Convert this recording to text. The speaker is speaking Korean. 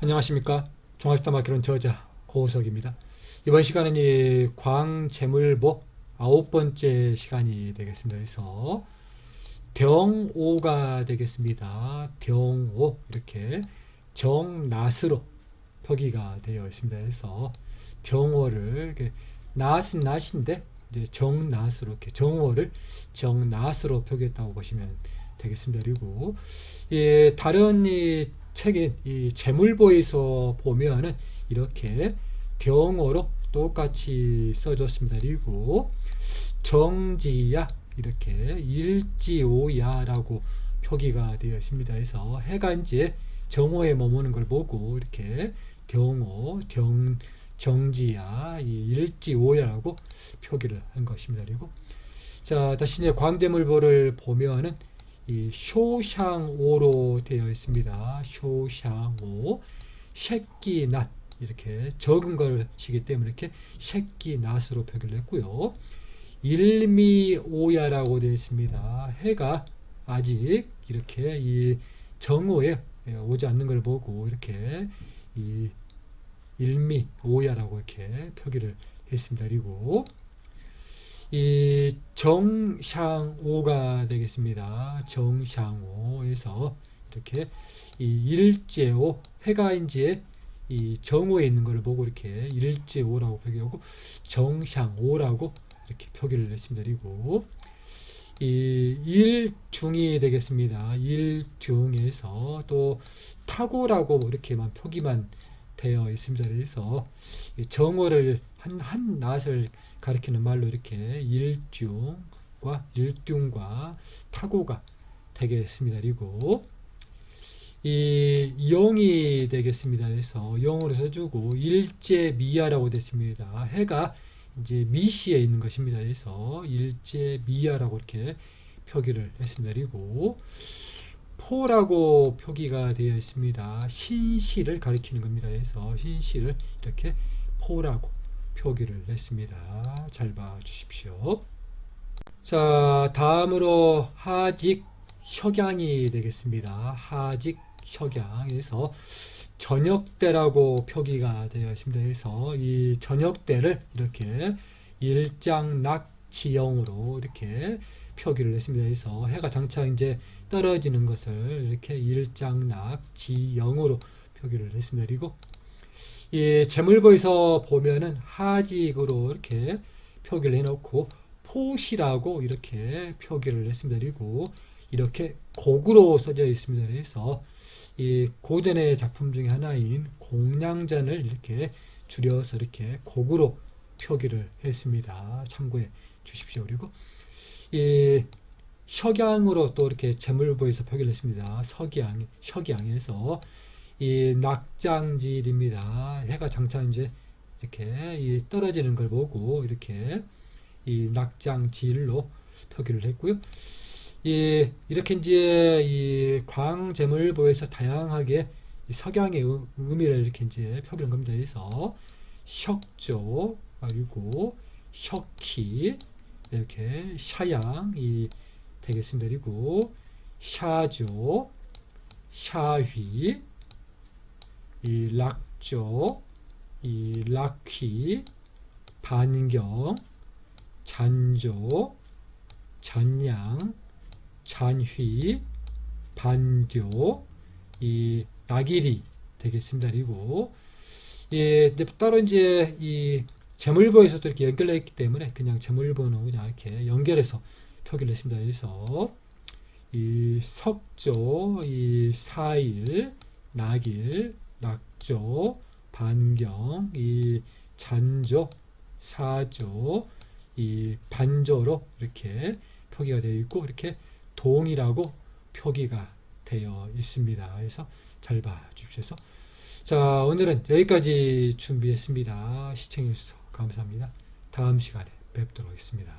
안녕하십니까. 마키론 저자 고우석입니다. 이번 시간은 이 광재물보 아홉 번째 시간이 되겠습니다. 그래서 병오가 되겠습니다. 병오. 이렇게 정낫으로 표기가 되어 있습니다. 그래서 정오를 낫은 낫인데 정낫으로 이렇게 정오를 정낫으로 표기했다고 보시면 되겠습니다. 그리고 이 다른 이 책인 이 재물보에서 보면은 이렇게 경어로 똑같이 써줬습니다. 그리고 정지야 이렇게 일지오야라고 표기가 되어 있습니다. 그래서 해가 이제 정오에 머무는 걸 보고 이렇게 경오, 정, 정지야, 이 일지오야라고 표기를 한 것입니다. 그리고 자 다시 이제 광대물보를 보면은 이 쇼샹오로 되어 있습니다. 쇼샹오 새끼 낫 이렇게 적은 것이기 때문에 이렇게 새끼 낫으로 표기를 했고요. 일미오야라고 되어 있습니다. 해가 아직 이렇게 이 정오에 오지 않는 걸 보고 이렇게 이 일미오야라고 이렇게 표기를 했습니다. 그리고 이 정샹오가 되겠습니다. 정샹오에서 이렇게 이 일제오 이제 이 정오에 있는 것을 보고 이렇게 일제오라고 표기하고 정샹오라고 이렇게 표기를. 그리고 이 일중이 되겠습니다. 일중에서 또 타고라고 이렇게만 표기만 되어 있습니다. 그래서 정오를 한, 한 낫을 가리키는 말로 이렇게 일중과 일중과 타고가 되겠습니다. 그리고 이 영이 되겠습니다. 그래서 영으로 써주고 일제 미야라고 됐습니다. 해가 이제 미시에 있는 것입니다. 그래서 일제 미야라고 이렇게 표기를 했습니다. 그리고 포라고 표기가 되어 있습니다. 신시를 가리키는 겁니다. 그래서 신시를 이렇게 포라고 표기를 했습니다. 잘 봐주십시오. 자, 다음으로 하직 석양이 되겠습니다. 하직 석양에서 저녁대라고 표기가 되어 있습니다. 그래서 이 저녁대를 이렇게 일장낙지영으로 이렇게 표기를 했습니다. 그래서 해가 장차 이제 떨어지는 것을 이렇게 일장낙 지영으로 표기를 했습니다. 그리고 이 재물보에서 보면은 하직으로 이렇게 표기를 해놓고 포시라고 이렇게 표기를 했습니다. 그리고 이렇게 곡으로 써져 있습니다. 그래서 이 고전의 작품 중에 하나인 공량전을 이렇게 줄여서 이렇게 곡으로 표기를 했습니다. 참고해 주십시오. 그리고 이 석양으로 또 이렇게 재물보에서 표기를 했습니다. 석양, 석양에서 이 낙장질입니다. 해가 장차 이제 이렇게 이 떨어지는 걸 보고 이렇게 이 낙장질로 표기를 했고요. 이 이렇게 이제 이 광재물보에서 다양하게 석양의 의미를 이렇게 이제 표기한 겁니다. 그래서 석조 그리고 석희 이렇게 샤양이 되겠습니다. 그리고 샤조, 샤휘, 이 락조, 이 락휘, 반경, 잔조, 잔양, 잔휘, 반교, 이 낙일이 되겠습니다. 그리고 예, 따로 이제 이 재물보에서도 이렇게 연결되어 있기 때문에 그냥 재물보는 그냥 이렇게 연결해서 표기를 했습니다. 그래서 이 석조, 이 사일, 낙일, 낙조, 반경, 이 잔조, 사조, 이 반조로 이렇게 표기가 되어 있고 이렇게 동이라고 표기가 되어 있습니다. 그래서 잘 봐주십시오. 자 오늘은 여기까지 준비했습니다. 시청해주셔서 감사합니다. 다음 시간에 뵙도록 하겠습니다.